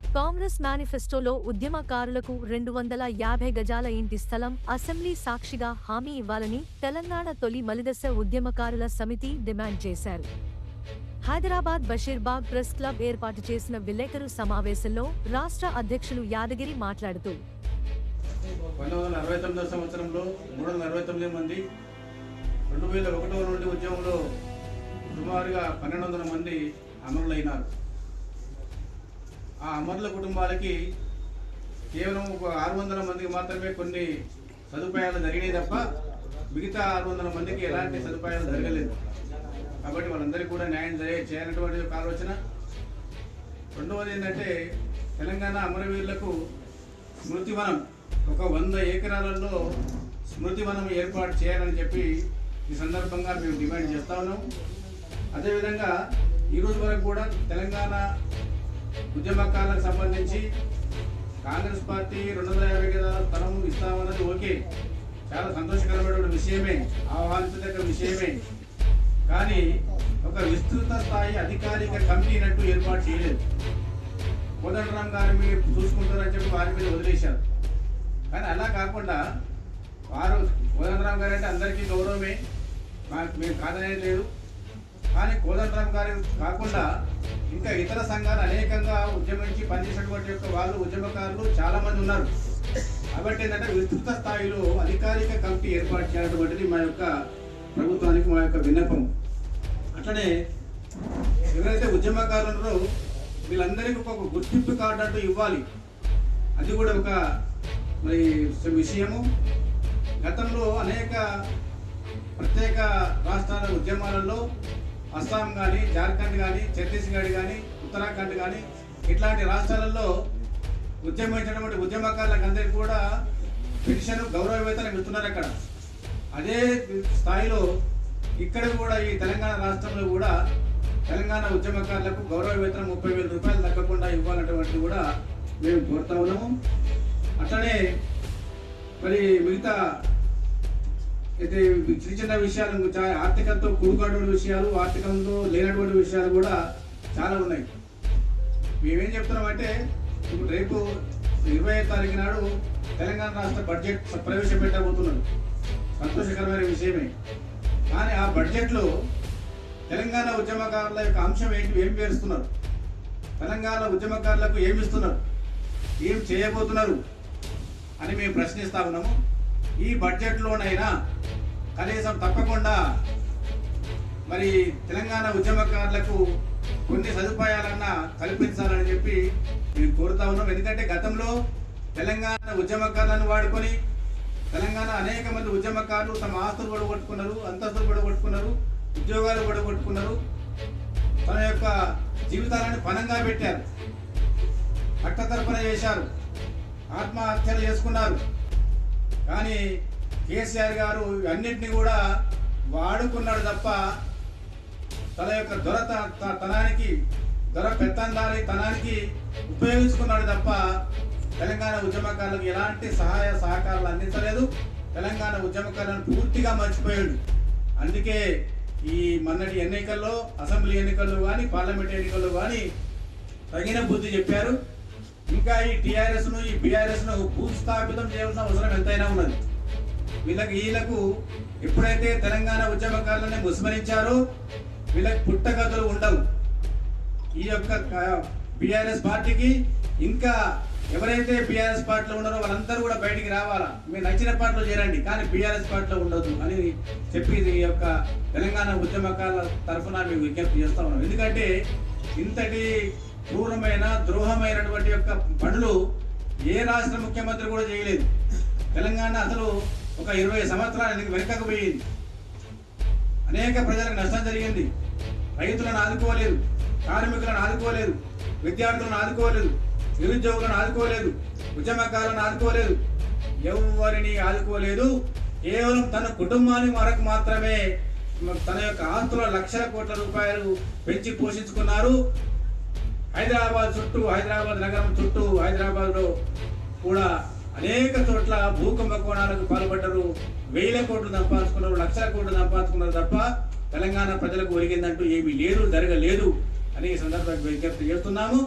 కాంగ్రెస్ మేనిఫెస్టోలో ఉద్యమకారులకు రెండు వందల యాభై గజాల ఇంటి స్థలం అసెంబ్లీ సాక్షిగా హామీ ఇవ్వాలని తెలంగాణ తొలి మలిదశ ఉద్యమకారుల సమితి డిమాండ్ చేశారు. హైదరాబాద్ బషీర్బాగ్ ప్రెస్ క్లబ్ ఏర్పాటు చేసిన విలేకరు సమావేశంలో రాష్ట్ర అధ్యక్షులు యాదగిరి మాట్లాడుతూ పంతొమ్మిది వందల అరవై తొమ్మిదో సంవత్సరంలో మూడు వందల అరవై తొమ్మిది మంది రెండు వేల ఒకటో నుండి ఉద్యమంలో సుమారుగా పన్నెండు వందల మంది అమరులైనారు. ఆ అమరుల కుటుంబాలకి కేవలం ఒక ఆరు వందల మందికి మాత్రమే కొన్ని సదుపాయాలు జరిగినాయి తప్ప మిగతా ఆరు వందల మందికి ఎలాంటి సదుపాయాలు జరగలేదు. కాబట్టి వాళ్ళందరికీ కూడా న్యాయం జరిగే చేయాలన్నటువంటి ఒక ఆలోచన. రెండవది ఏంటంటే తెలంగాణ అమరవీరులకు స్మృతివనం ఒక వంద ఎకరాలలో స్మృతివనం ఏర్పాటు చేయాలని చెప్పి ఈ సందర్భంగా మేము డిమాండ్ చేస్తా ఉన్నాము అదేవిధంగా ఈరోజు వరకు కూడా తెలంగాణ ఉద్యమకాలకు సంబంధించి కాంగ్రెస్ పార్టీ రెండు వందల యాభై గదాల స్థలం ఇస్తామన్నది ఓకే. చాలా సంతోషకరమైన విషయమే ఆహ్వానించదగ్గ విషయమే. కానీ ఒక విస్తృత స్థాయి అధికారిక కమిటీనట్టు ఏర్పాటు చేయలేదు. కోదండరాం గారు మీరు చూసుకుంటారని చెప్పి వారి మీద వదిలేశారు. కానీ అలా కాకుండా వారు కోదండరాం గారు అంటే అందరికీ గౌరవమే. మాకు మేము కాదనేది లేదు. కానీ కోదండరాం గారి కాకుండా ఇంకా ఇతర సంఘాలు అనేకంగా ఉద్యమించి పనిచేసినటువంటి యొక్క వాళ్ళు ఉద్యమకారులు చాలామంది ఉన్నారు. కాబట్టి ఏంటంటే విస్తృత స్థాయిలో అధికారిక కమిటీ ఏర్పాటు చేయాలన్నటువంటిది మా యొక్క ప్రభుత్వానికి మా యొక్క విన్నపం. అట్లనే ఎవరైతే ఉద్యమకారులు వీళ్ళందరికీ ఒక గుర్తింపు కార్డు అంటూ ఇవ్వాలి. అది కూడా ఒక మరి విషయము. గతంలో అనేక ప్రత్యేక రాష్ట్రాల ఉద్యమాలలో అస్సాం కానీ జార్ఖండ్ కానీ ఛత్తీస్గఢ్ కానీ ఉత్తరాఖండ్ కానీ ఇట్లాంటి రాష్ట్రాలలో ఉద్యమించినటువంటి ఉద్యమకారులకు అందరికీ కూడా పెన్షన్ గౌరవ వేతనం ఇస్తున్నారు అక్కడ. అదే స్థాయిలో ఇక్కడ కూడా ఈ తెలంగాణ రాష్ట్రంలో కూడా తెలంగాణ ఉద్యమకారులకు గౌరవ వేతనం ముప్పై వేల రూపాయలు తగ్గకుండా ఇవ్వాలన్నటువంటి కూడా మేము కోరుతా ఉన్నాము. అట్లనే మరి మిగతా అయితే చిన్న చిన్న విషయాలు చా- ఆర్థికంతో కూడుకున్నటువంటి విషయాలు ఆర్థికంతో లేనటువంటి విషయాలు కూడా చాలా ఉన్నాయి. మేమేం చెప్తున్నామంటే ఇప్పుడు రేపు ఇరవై తారీఖు నాడు తెలంగాణ రాష్ట్ర బడ్జెట్ ప్రవేశపెట్టబోతున్నాడు సంతోషకరమైన విషయమే. కానీ ఆ బడ్జెట్లో తెలంగాణ ఉద్యమకారుల యొక్క అంశం ఏంటి ఏం పేరుస్తున్నారు? తెలంగాణ ఉద్యమకారులకు ఏమిస్తున్నారు? ఏం చేయబోతున్నారు? అని మేము ప్రశ్నిస్తా ఉన్నాము. ఈ బడ్జెట్లోనైనా కనీసం తప్పకుండా మరి తెలంగాణ ఉద్యమకారులకు కొన్ని సదుపాయాలన్నా కల్పించాలని చెప్పి మేము కోరుతా ఉన్నాం. ఎందుకంటే గతంలో తెలంగాణ ఉద్యమకారులను వాడుకొని తెలంగాణ అనేక మంది ఉద్యమకారులు తమ ఆస్తులు పడగొట్టుకున్నారు అంతస్తులు పడగొట్టుకున్నారు ఉద్యోగాలు పడగొట్టుకున్నారు తన యొక్క జీవితాలను పనంగా పెట్టారు. రక్తతర్పణ చేశారు. ఆత్మహత్యలు చేసుకున్నారు. కానీ కేసీఆర్ గారు అన్నింటినీ కూడా వాడుకున్నాడు తప్ప తన యొక్క దొర త- తనానికి దొర పెత్తందారి తనానికి ఉపయోగించుకున్నాడు తప్ప తెలంగాణ ఉద్యమకారులకు ఎలాంటి సహాయ సహకారాలు అందించలేదు. తెలంగాణ ఉద్యమకారులను పూర్తిగా మర్చిపోయాడు. అందుకే ఈ మొన్నటి ఎన్నికల్లో అసెంబ్లీ ఎన్నికల్లో కానీ పార్లమెంట్ ఎన్నికల్లో కానీ తగిన బుద్ధి చెప్పారు. ఇంకా ఈ టిఆర్ఎస్ను ఈ బిఆర్ఎస్ను భూస్థాపితం చేయాల్సిన అవసరం ఎంతైనా ఉన్నది. వీళ్ళకి వీళ్ళకు ఎప్పుడైతే తెలంగాణ ఉద్యమకారులని విస్మరించారో వీళ్ళకి పుట్టగతులు ఉండవు. ఈ యొక్క బిఆర్ఎస్ పార్టీకి ఇంకా ఎవరైతే బీఆర్ఎస్ పార్టీలో ఉన్నారో వాళ్ళందరూ కూడా బయటికి రావాలా? మీరు నచ్చిన పార్టీలో చేరండి కానీ బీఆర్ఎస్ పార్టీలో ఉండదు అని చెప్పి ఈ యొక్క తెలంగాణ ఉద్యమకారుల తరఫున మేము విజ్ఞప్తి చేస్తా ఉన్నాం. ఎందుకంటే ఇంతటి క్రూరమైన ద్రోహమైనటువంటి యొక్క పనులు ఏ రాష్ట్ర ముఖ్యమంత్రి కూడా చేయలేదు. తెలంగాణ అసలు ఒక ఇరవై సంవత్సరాలు వెనుకకు పోయింది? అనేక ప్రజలకు నష్టం జరిగింది. రైతులను ఆదుకోలేదు కార్మికులను ఆదుకోలేదు విద్యార్థులను ఆదుకోలేదు నిరుద్యోగులను ఆదుకోలేదు ఉద్యమకాలను ఆదుకోలేదు. ఎవరిని ఆదుకోలేదు? కేవలం తన కుటుంబాన్ని వరకు మాత్రమే తన యొక్క ఆస్తుల లక్షల కోట్ల రూపాయలు పెంచి పోషించుకున్నారు. హైదరాబాద్ చుట్టూ హైదరాబాద్ నగరం చుట్టూ హైదరాబాద్లో కూడా అనేక చోట్ల భూకంప కోణాలకు పాల్పడ్డరు. వేల కోట్లు సంపాదించుకున్నారు లక్షల కోట్లు సంపాదించుకున్నారు తప్ప తెలంగాణ ప్రజలకు ఒరిగిందంటూ ఏమీ లేదు జరగలేదు అనే సందర్భంగా విజ్ఞప్తి చేస్తున్నాము.